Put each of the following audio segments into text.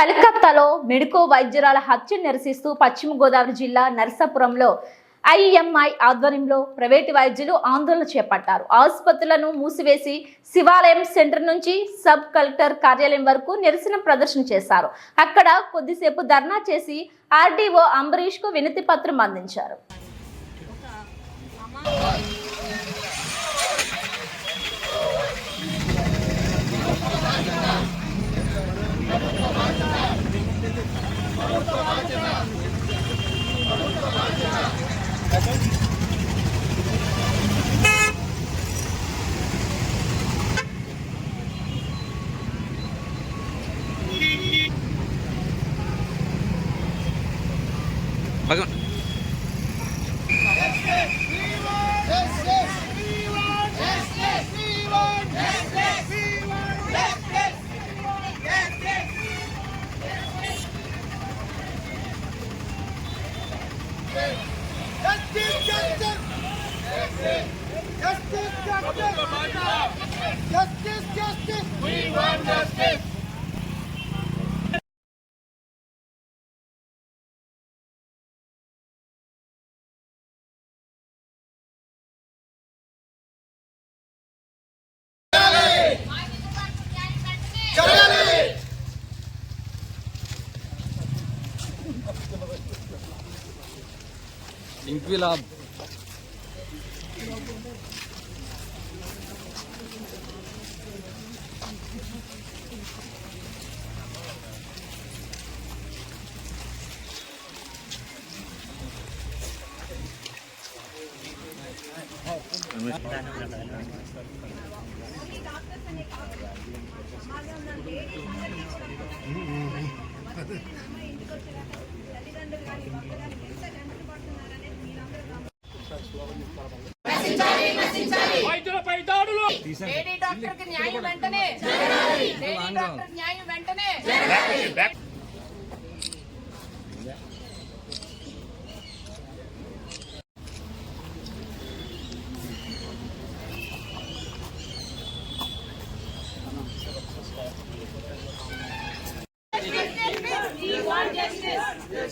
కలకత్తాలో మెడికో వైద్యురాల హత్య నిరసిస్తూ పశ్చిమ గోదావరి జిల్లా నరసాపురంలో ఐఎంఐ ఆధ్వర్యంలో ప్రైవేటు వైద్యులు ఆందోళన చేపట్టారు. ఆసుపత్రులను మూసివేసి శివాలయం సెంటర్ నుంచి సబ్ కలెక్టర్ కార్యాలయం వరకు నిరసన ప్రదర్శన చేశారు. అక్కడ కొద్దిసేపు ధర్నా చేసి ఆర్డీఓ అంబరీష్కు వినతి పత్రం అందించారు. Justice, justice, Justice, justice! We want justice! ఇంక్విలాబ్. వైద్యులపై దాడులు లేడీ డాక్టర్కి న్యాయం వెంటనే లేడీ డాక్టర్ న్యాయం వెంటనే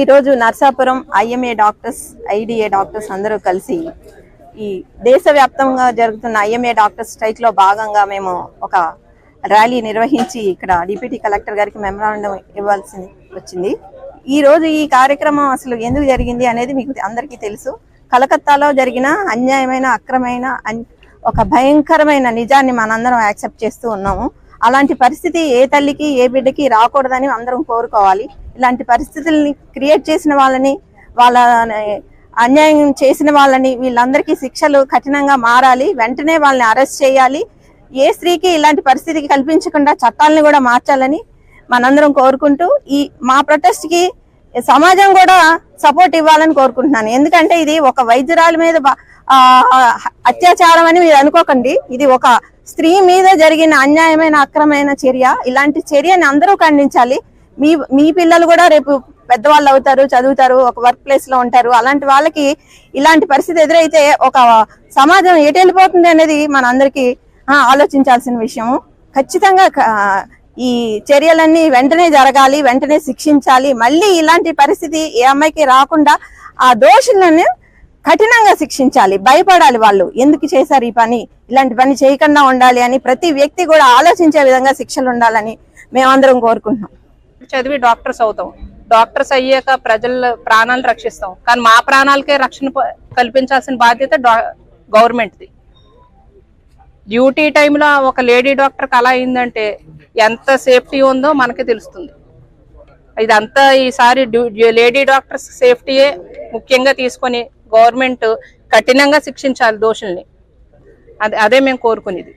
ఈరోజు Narsapuram IMA doctors IDA doctors అందరూ కలిసి ఈ దేశవ్యాప్తంగా జరుగుతున్న ఐఎంఏ డాక్టర్స్ స్ట్రైక్లో భాగంగా మేము ఒక ర్యాలీ నిర్వహించి ఇక్కడ డిప్యూటీ కలెక్టర్ గారికి మెమరాండం ఇవ్వాల్సి వచ్చింది. ఈ రోజు ఈ కార్యక్రమం అసలు ఎందుకు జరిగింది అనేది మీకు అందరికీ తెలుసు. కలకత్తాలో జరిగిన అన్యాయమైన అక్రమైన ఒక భయంకరమైన నిజాన్ని మనందరం యాక్సెప్ట్ చేస్తూ ఉన్నాము. అలాంటి పరిస్థితి ఏ తల్లికి ఏ బిడ్డకి రాకూడదని అందరం కోరుకోవాలి. ఇలాంటి పరిస్థితుల్ని క్రియేట్ చేసిన వాళ్ళని వాళ్ళ అన్యాయం చేసిన వాళ్ళని వీళ్ళందరికీ శిక్షలు కఠినంగా మారాలి. వెంటనే వాళ్ళని అరెస్ట్ చేయాలి. ఏ స్త్రీకి ఇలాంటి పరిస్థితికి కల్పించకుండా చట్టాలను కూడా మార్చాలని మనందరం కోరుకుంటూ ఈ మా ప్రొటెస్ట్కి సమాజం కూడా సపోర్ట్ ఇవ్వాలని కోరుకుంటున్నాను. ఎందుకంటే ఇది ఒక వైద్యురాలి మీద అత్యాచారం అని మీరు అనుకోకండి. ఇది ఒక స్త్రీ మీద జరిగిన అన్యాయమైన అక్రమైన చర్య. ఇలాంటి చర్యని అందరూ ఖండించాలి. మీ మీ పిల్లలు కూడా రేపు పెద్దవాళ్ళు అవుతారు చదువుతారు ఒక వర్క్ ప్లేస్లో ఉంటారు. అలాంటి వాళ్ళకి ఇలాంటి పరిస్థితి ఎదురైతే ఒక సమాజం ఎటు వెళ్ళిపోతుంది అనేది మన అందరికి ఆలోచించాల్సిన విషయము ఖచ్చితంగా ఈ చర్యలన్నీ వెంటనే జరగాలి వెంటనే శిక్షించాలి. మళ్ళీ ఇలాంటి పరిస్థితి ఏ అమ్మాయికి రాకుండా ఆ దోషులను కఠినంగా శిక్షించాలి భయపడాలి వాళ్ళు. ఎందుకు చేశారు ఈ పని? ఇలాంటి పని చేయకుండా ఉండాలి అని ప్రతి వ్యక్తి కూడా ఆలోచించే విధంగా శిక్షలు ఉండాలని మేమందరం కోరుకుంటున్నాం. చదివి డాక్టర్స్ అవుతాం. డాక్టర్స్ అయ్యాక ప్రజల ప్రాణాలు రక్షిస్తాం. కానీ మా ప్రాణాలకే రక్షణ కల్పించాల్సిన బాధ్యత గవర్నమెంట్ది. డ్యూటీ టైంలో ఒక లేడీ డాక్టర్కి అలా అయిందంటే ఎంత సేఫ్టీ ఉందో మనకి తెలుస్తుంది. ఇదంతా ఈసారి లేడీ డాక్టర్స్ సేఫ్టీయే ముఖ్యంగా తీసుకొని గవర్నమెంట్ కఠినంగా శిక్షించాలి దోషుల్ని. అదే అదే మేము కోరుకునేది.